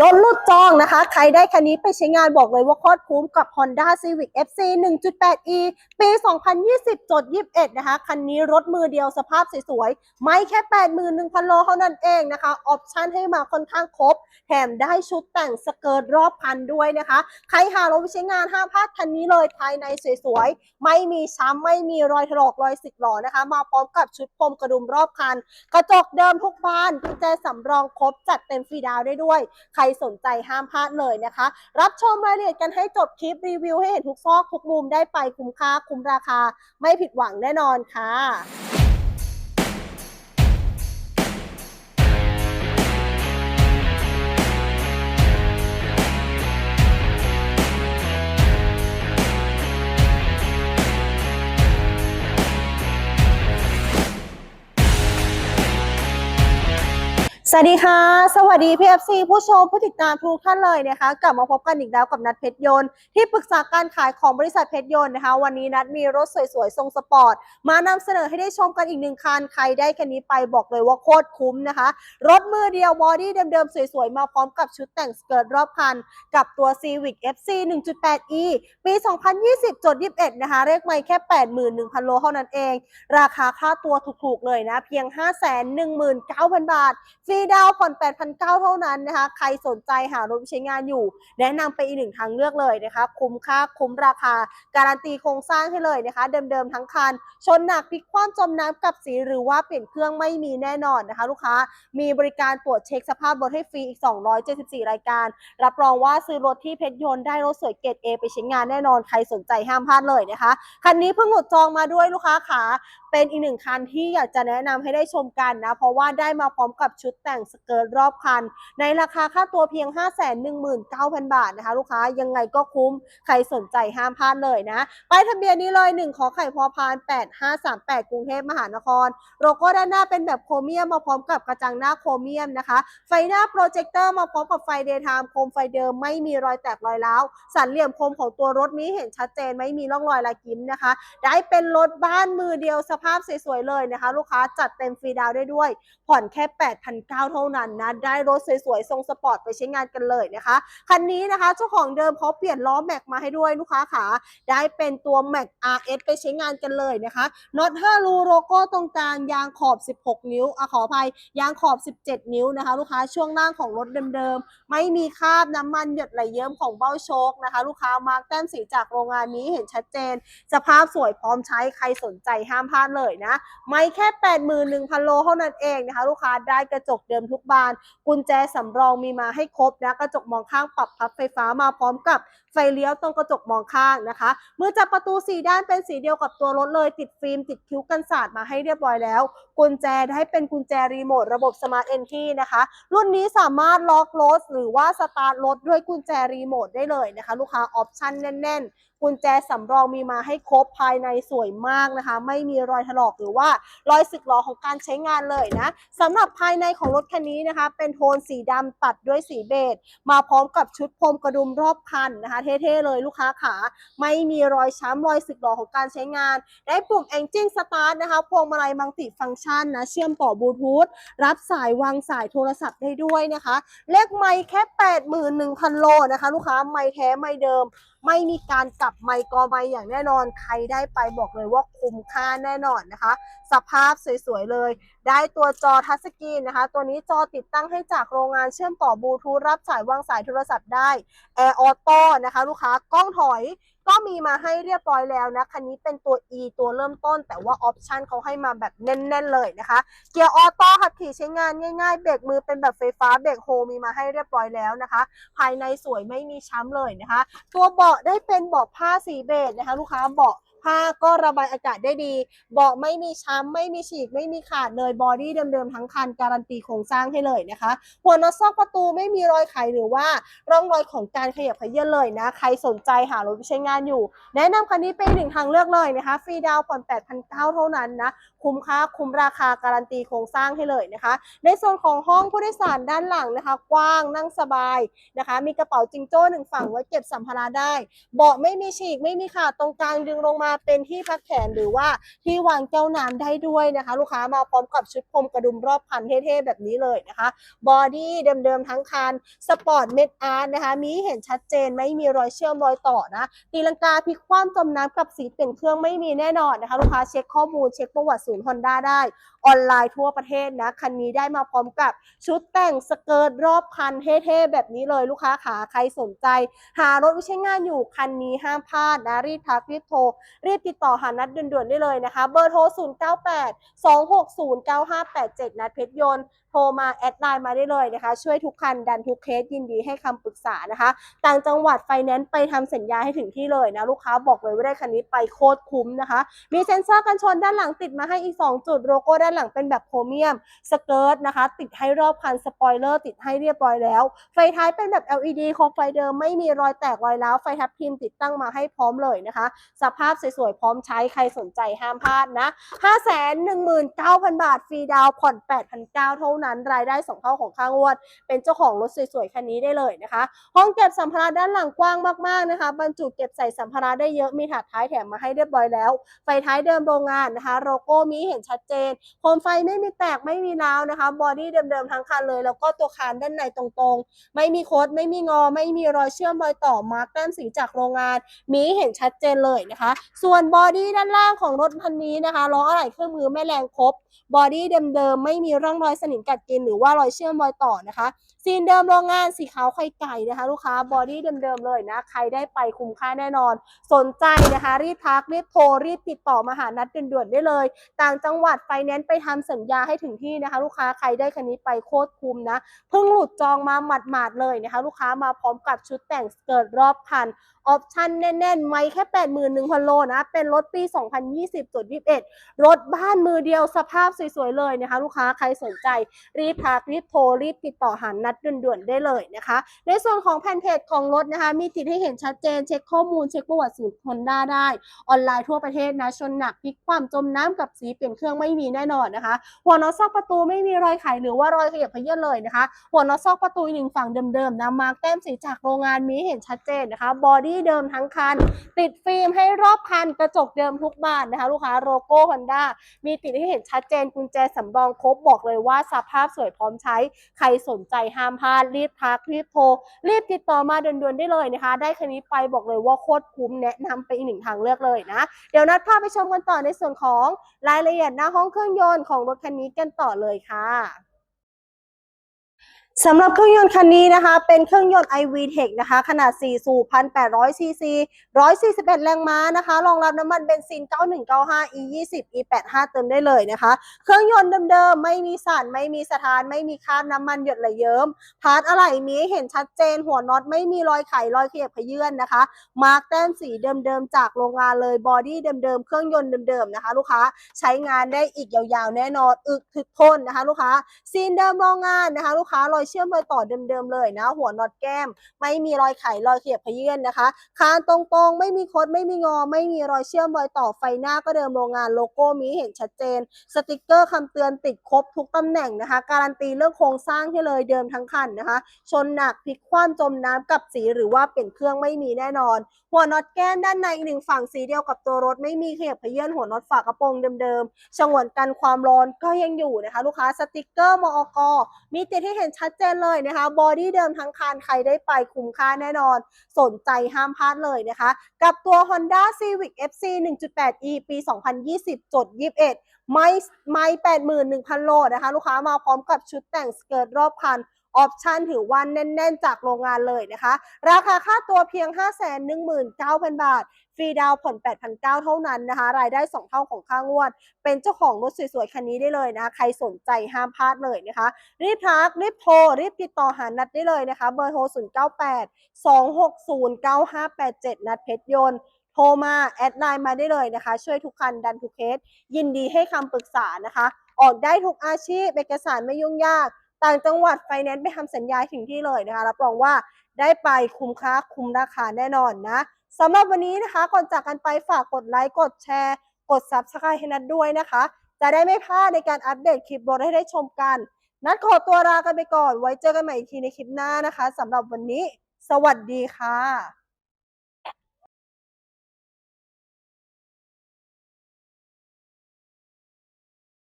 รถลุดจองนะคะ ใครได้คันนี้ไปใช้งานบอกเลยว่าโคตรคุ้มกับ Honda Civic FC 1.8e ปี 2020จด21 นะคะ คันนี้รถมือเดียวสภาพสวยๆ ไม่แค่ 81,000 โลเท่านั้นเองนะคะ ออปชั่นให้มาค่อนข้างครบ แถมได้ชุดแต่งสเกิร์ตรอบคันด้วยนะคะ ใครหารถไปใช้งานห้ามพลาดคันนี้เลยภายในสวยๆ ไม่มีช้ำไม่มีรอยถลอกรอยสึกหรอนะคะ มาพร้อมกับชุดพรมกระดุมรอบคัน กระจกเดิมทุกบานกุญแจสำรองครบจัดเต็มฟรีดาวได้ด้วยใครสนใจห้ามพลาดเลยนะคะ รับชมรายละเอียดกันให้จบคลิปรีวิวให้เห็นทุกซอกทุกมุมได้ไปคุ้มค่าคุ้มราคา ไม่ผิดหวังแน่นอนค่ะ สวัสดีค่ะ สวัสดี PFC ผู้ชมผู้ติดตามทุกท่านเลยนะคะ กลับมาพบกันอีกแล้วกับนัดเพชรยนต์ที่ปรึกษาการขายของบริษัทเพชรยนต์นะคะ วันนี้นัดมีรถสวยๆ ทรงสปอร์ต มานำเสนอให้ได้ชมกันอีกหนึ่งคัน ใครได้คันนี้ไปบอกเลยว่าโคตรคุ้มนะคะ รถมือเดียวบอดี้เดิมๆ สวยๆ มาพร้อมกับชุดแต่งสเกิร์ตรอบคัน กับตัว Civic FC 1.8e ปี 2020จด21นะคะเลขไม่แค่ 81,000 โลเท่านั้นเอง ราคาค่าตัวถูกๆเลยนะเพียง 519,000 บาทฟรีดาวผ่อน 8,900 เท่านั้นนะคะ ใครสนใจหารถใช้งานอยู่ แนะนำไปอีกหนึ่งทางเลือกเลยนะคะ คุ้มค่าคุ้มราคา การันตีโครงสร้างให้เลยนะคะ เดิมๆทั้งคัน ชนหนักพลิกคว่ำจมน้ำกับสีหรือว่าเปลี่ยนเครื่องไม่มีแน่นอนนะคะ ลูกค้ามีบริการตรวจเช็คสภาพรถให้ฟรีอีก 274 รายการ รับรองว่าซื้อรถที่เพชรยนต์ได้รถสวยเกรด A ไปใช้งานแน่นอนใครสนใจห้ามพลาดเลยนะคะคันนี้เพิ่งหลุดจองมาด้วยลูกค้าขาเป็นอีกหนึ่งคันที่อยากจะแนะนำให้ได้ชมกันนะ เพราะว่าได้มาพร้อมกับชุดแต่งสเกิร์ตรอบคัน ในราคาค่าตัวเพียง 519,000 บาทนะคะ ลูกค้ายังไงก็คุ้มใครสนใจห้ามพลาดเลยนะป้ายทะเบียนนี้เลย 1 ขอไข่พอพาน 8538 กรุงเทพมหานคร โลโก้ด้านหน้าเป็นแบบโครเมียมมาพร้อมกับกระจังหน้าโครเมียมนะคะ ไฟหน้าโปรเจคเตอร์มาพร้อมกับไฟเดย์ไทม์โคมไฟเดิมไม่มีรอยแตกรอยร้าวสันเหลี่ยมคมของตัวรถนี้เห็นชัดเจนไม่มีร่องรอยลายกิ้มนะคะ ได้เป็นรถบ้านมือเดียวสภาพสวยๆเลยนะคะ ลูกค้าจัดเต็มฟรีดาวได้ด้วย ผ่อนแค่ 8,900เท่านั้นนะ ได้รถสวยๆ ทรงสปอร์ตไปใช้งานกันเลยนะคะ คันนี้นะคะเจ้าของเดิมเขาเปลี่ยนล้อแม็กมาให้ด้วยลูกค้าขาได้เป็นตัวแม็ก RS ไปใช้งานกันเลยนะคะน็อต5รูโลโก้ตรงกลางยางขอบ 16 นิ้วอะขออภัยยางขอบ 17 นิ้วนะคะ ลูกค้าช่วงล่างของรถเดิมๆ ไม่มีคราบน้ำมันหยดไหลเยิ้มของเบ้าโชคนะคะ ลูกค้ามาร์กแต้มสีจากโรงงานนี้เห็นชัดเจน สภาพสวยพร้อมใช้ใครสนใจห้ามพลาดเลยนะ ไม่แค่ 81,000 โลเท่านั้นเองนะคะ ลูกค้าได้กระจกเดิมทุกบาน กุญแจสำรองมีมาให้ครบนะกระจกมองข้างปรับพับไฟฟ้ามาพร้อมกับไฟเลี้ยวตรงกระจกมองข้างนะคะมือจับประตูสีด้านเป็นสีเดียวกับตัวรถเลย ติดฟิล์มติดคิ้วกันสาดมาให้เรียบร้อยแล้ว กุญแจได้เป็นกุญแจรีโมทระบบสมาร์ทเอนทีนะคะ รุ่นนี้สามารถล็อกรถหรือว่าสตาร์ทรถด้วยกุญแจรีโมทได้เลยนะคะ ลูกค้าออปชั่นแน่นๆกุญแจสำรองมีมาให้ครบภายในสวยมากนะคะ ไม่มีรอยถลอกหรือว่ารอยสึกหรอของการใช้งานเลยนะสำหรับภายในของรถคันนี้นะคะ เป็นโทนสีดำตัดด้วยสีเบจมาพร้อมกับชุดพรมกระดุมรอบคันนะคะ เท่ๆเลยลูกค้าขาไม่มีรอยช้ำรอยสึกหรอของการใช้งาน ได้ปุ่ม Engine Start นะคะพวงมาลัยมัลติฟังก์ชันนะเชื่อมต่อบลูทูธรับสายวางสายโทรศัพท์ได้ด้วยนะคะ เลขไม่แค่ 81,000 โลนะคะ ลูกค้าไม่แท้ไม่เดิม ไม่มีการกลับไมค์กอไมค์อย่างแน่นอน ใครได้ไปบอกเลยว่าคุ้มค่าแน่นอนนะคะ สภาพสวยๆเลย ได้ตัวจอทัชสกรีนนะคะ ตัวนี้จอติดตั้งให้จากโรงงานเชื่อมต่อบลูทูธรับสายวางสายโทรศัพท์ได้แอร์ออโต้นะคะ ลูกค้ากล้องถอยก็มีมาให้เรียบร้อยแล้วนะ คันนี้เป็นตัว E ตัวเริ่มต้น แต่ว่าออปชันเขาให้มาแบบแน่น ๆ เลยนะคะ เกียร์ออโต้ขับขี่ใช้งานง่ายๆ เบรกมือเป็นแบบไฟฟ้า เบรกโฮมีมาให้เรียบร้อยแล้วนะคะ ภายในสวยไม่มีช้ำเลยนะคะ ตัวเบาะได้เป็นเบาะผ้าสีเบจนะคะ ลูกค้าเบาะ ผ้าก็ระบายอากาศได้ดี เบาะไม่มีช้ำไม่มีฉีกไม่มีขาดเลยบอดี้เดิมๆทั้งคันการันตีโครงสร้างให้เลยนะคะ หัวน็อตซอกประตูไม่มีรอยไขหรือว่าร่องรอยของการขยับขยื้อนเลยนะ ใครสนใจหารถไปใช้งานอยู่ แนะนำคันนี้เป็นหนึ่งทางเลือกเลยนะคะ ฟรีดาวน์ผ่อน8,900เท่านั้นนะ คุ้มค่าคุ้มราคาการันตีโครงสร้างให้เลยนะคะ ในส่วนของห้องผู้โดยสารด้านหลังนะคะ กว้างนั่งสบายนะคะ มีกระเป๋าจิงโจ้หนึ่งฝั่งไว้เก็บสัมภาระได้ เบาะไม่มีฉีกไม่มีขาดตรงกลางดึงลงมาเป็นที่พักแขนหรือว่าที่วางแก้วน้ำได้ด้วยนะคะ ลูกค้ามาพร้อมกับชุดพรมกระดุมรอบคันเท่ๆแบบนี้เลยนะคะบอดี้เดิมๆทั้งคันสปอร์ตเมดอาร์ตนะคะ มีเห็นชัดเจนไม่มีรอยเชื่อมรอยต่อนะตีลังกาพลิกคว่ำจมน้ำกับสีเปลี่ยนเครื่องไม่มีแน่นอนนะคะ ลูกค้าเช็คข้อมูลเช็คประวัติศูนย์ฮอนด้าได้ออนไลน์ทั่วประเทศนะ คันนี้ได้มาพร้อมกับชุดแต่งสเกิร์ตรอบคันเท่ๆแบบนี้เลยลูกค้าขาใครสนใจ หารถวิใช้งานอยู่คันนี้ห้ามพลาดนะรีบทักรีบโทรรีบติดต่อหานัดด่วนๆได้เลยนะคะ เบอร์โทร 098 260 9587 นัดเพชรยนต์ ทรมาแอดไลน์มาได้เลยนะคะ ช่วยทุกคันดันทุกเคสยินดีให้คำปรึกษานะคะ ต่างจังหวัดไฟแนนซ์ไปทำสัญญาให้ถึงที่เลยนะ ลูกค้าบอกเลยว่าได้คันนี้ไปโคตรคุ้มนะคะ มีเซ็นเซอร์กันชนด้านหลังติดมาให้อีก 2 จุดโลโก้ด้านหลังเป็นแบบโครเมียมสเกิร์ตนะคะ ติดให้รอบคันสปอยเลอร์ติดให้เรียบร้อยแล้ว ไฟท้ายเป็นแบบ LED โคมไฟเดิมไม่มีรอยแตกรอยร้าวไฟทับทิมติดตั้งมาให้พร้อมเลยนะคะ สภาพสวยๆพร้อมใช้ใครสนใจห้ามพลาดนะ 519,000 บาทฟรีดาวน์ผ่อน 8,900เท่านั้นรายได้2เท่าของค่างวด เป็นเจ้าของรถสวยๆคันนี้ได้เลยนะคะ ห้องเก็บสัมภาระด้านหลังกว้างมากๆนะคะ บรรจุเก็บใส่สัมภาระได้เยอะมีถาดท้ายแถมมาให้เรียบร้อยแล้ว ไฟท้ายเดิมโรงงานนะคะโลโก้มีเห็นชัดเจนโคมไฟไม่มีแตกไม่มีร้าวนะคะบอดี้เดิมๆทั้งคันเลย แล้วก็ตัวคานด้านในตรงๆ ไม่มีโคดไม่มีงอ ไม่มีรอยเชื่อมรอยต่อมาร์กแต้มสีจากโรงงาน มีเห็นชัดเจนเลยนะคะ ส่วนบอดี้ด้านล่างของรถคันนี้นะคะล้ออะไหล่เครื่องมือแม่แรงครบ บอดี้เดิมๆไม่มีร่องรอยสนิมกัดกินหรือว่ารอยเชื่อมรอยต่อนะคะ ซีนเดิมโรงงานสีขาวไข่ไก่นะคะ ลูกค้าบอดี้เดิมๆเลยนะ ใครได้ไปคุ้มค่าแน่นอน สนใจนะคะ รีบทักรีบโทรรีบติดต่อมาหานัดด่วนๆได้เลย ต่างจังหวัดไฟแนนซ์ไปทำสัญญาให้ถึงที่นะคะ ลูกค้าใครได้คันนี้ไปโคตรคุ้มนะเพิ่งหลุดจองมาหมาดๆเลยนะคะ ลูกค้ามาพร้อมกับชุดแต่งเกิดรอบคันออปชั่นแน่นๆ ไม่แค่ 81,000 โลนะ เป็นรถปี 2020จุด21 รถบ้านมือเดียวสภาพสวยๆเลยนะคะ ลูกค้าใครสนใจรีบทักรีบโทรรีบติดต่อหานัดด่วนๆได้เลยนะคะ ในส่วนของแผ่นเพจของรถนะคะ มีติดให้เห็นชัดเจน เช็คข้อมูล เช็คประวัติสูตรฮอนด้าได้ ออนไลน์ทั่วประเทศนะ ชนหนักพลิกความจมน้ำกับสีเปลี่ยนเครื่องไม่มีแน่นอนนะคะ หัวน็อตซอกประตูไม่มีรอยไขหรือว่ารอยขยับเขยื้อนเลยนะคะ หัวน็อตซอกประตูหนึ่งฝั่งเดิมๆนะมาร์กแต้มสีจากโรงงานมีเห็นชัดเจนนะคะ บอดี้เดิมทั้งคัน ติดฟิล์มให้รอบคันกระจกเดิมทุกบานนะคะ ลูกค้าโลโก้ฮอนด้ามีติดให้เห็นชัดเจนกุญแจสำรองครบบอกเลยว่าสภาพสวยพร้อมใช้ใครสนใจห้ามพลาดรีบทักรีบโทร รีบติดต่อมาด่วนๆได้เลยนะคะ ได้คันนี้ไปบอกเลยว่าโคตรคุ้มแนะนำไปอีกหนึ่งทางเลือกเลยนะ เดี๋ยวนัดพาไปชมกันต่อในส่วนของรายละเอียดหน้าห้องเครื่องยนต์ของรถคันนี้กันต่อเลยค่ะ สำหรับเครื่องยนต์คันนี้นะคะ เป็นเครื่องยนต์ iVTEC นะคะ ขนาด 4 สูบ 1,800 ซีซี 141 แรงม้านะคะ รองรับน้ำมันเบนซิน 9195 E20 E85 เติมได้เลยนะคะ เครื่องยนต์เดิมๆ ไม่มีสั่น ไม่มีสถาน ไม่มีคราบน้ำมันหยดไหลเยิ้ม พาร์ทอะไหล่มีให้เห็นชัดเจน หัวน็อตไม่มีรอยไข รอยขยับขยื่นนะคะ มาร์กแต้มสีเดิมๆ จากโรงงานเลย บอดี้เดิมๆ เครื่องยนต์เดิมๆ นะคะ ลูกค้า ใช้งานได้อีกยาวๆ แน่นอน อึกถึกทนนะคะ ลูกค้า ซีนเดิมโรงงานนะคะ ลูกค้ารอยเชื่อมรอยต่อเดิมๆเลยนะ หัวน็อตแก้ม ไม่มีรอยไขรอยเขียบขยื่นนะคะ คานตรงๆ ไม่มีคดไม่มีงอ ไม่มีรอยเชื่อมรอยต่อไฟหน้าก็เดิมโรงงานโลโก้มีเห็นชัดเจน สติกเกอร์คำเตือนติดครบทุกตำแหน่งนะคะ การันตีเรื่องโครงสร้างให้เลยเดิมทั้งคันนะคะ ชนหนักพลิกคว่ำจมน้ำกับสีหรือว่าเปลี่ยนเครื่องไม่มีแน่นอน หัวน็อตแก้มด้านในอีกหนึ่งฝั่งสีเดียวกับตัวรถไม่มีเขียบขยื่นหัวน็อตฝากระโปรงเดิมๆฉงวนกันความร้อนก็ยังอยู่นะคะ ลูกค้าสติกเกอร์มอกมีติดให้เห็นชัดเจนเลยนะคะบอดี้เดิมทั้งคันใครได้ไปคุ้มค่าแน่นอน สนใจห้ามพลาดเลยนะคะ กับตัว Honda Civic FC 1.8e ปี 2020 จด 21 ไม่ไม่81,000 โลนะคะ ลูกค้ามาพร้อมกับชุดแต่งสเกิร์ตรอบคัน ออปชันถือว่าแน่น ๆ จากโรงงานเลยนะคะ ราคาค่าตัวเพียง 519,000 บาท ฟรีดาวผ่อน 8,900 เท่านั้นนะคะ รายได้ 2 เท่าของค่างวด เป็นเจ้าของรถสวย ๆ คันนี้ได้เลยนะคะ ใครสนใจห้ามพลาดเลยนะคะ รีบทัก รีบโทร รีบติดต่อหานัดได้เลยนะคะ เบอร์โทร 098 260 9587 นัดเพชรยนต์โทรมา แอดไลน์มาได้เลยนะคะ ช่วยทุกคันดันทุกเคส ยินดีให้คำปรึกษานะคะ ออกได้ทุกอาชีพเอกสารไม่ยุ่งยาก ต่างจังหวัดไฟแนนซ์ไปทำสัญญาถึงที่เลยนะคะรับรองว่าได้ไปคุ้มค่าคุ้มราคาแน่นอนนะสำหรับวันนี้นะคะ ก่อนจากกันไปฝากกดไลค์กดแชร์ กด Subscribe ให้นัดด้วยนะคะ จะได้ไม่พลาดในการอัปเดตคลิปรถให้ได้ชมกัน นัดขอตัวลากันไปก่อน ไว้เจอกันใหม่อีกทีในคลิปหน้านะคะสำหรับวันนี้ สวัสดีค่ะ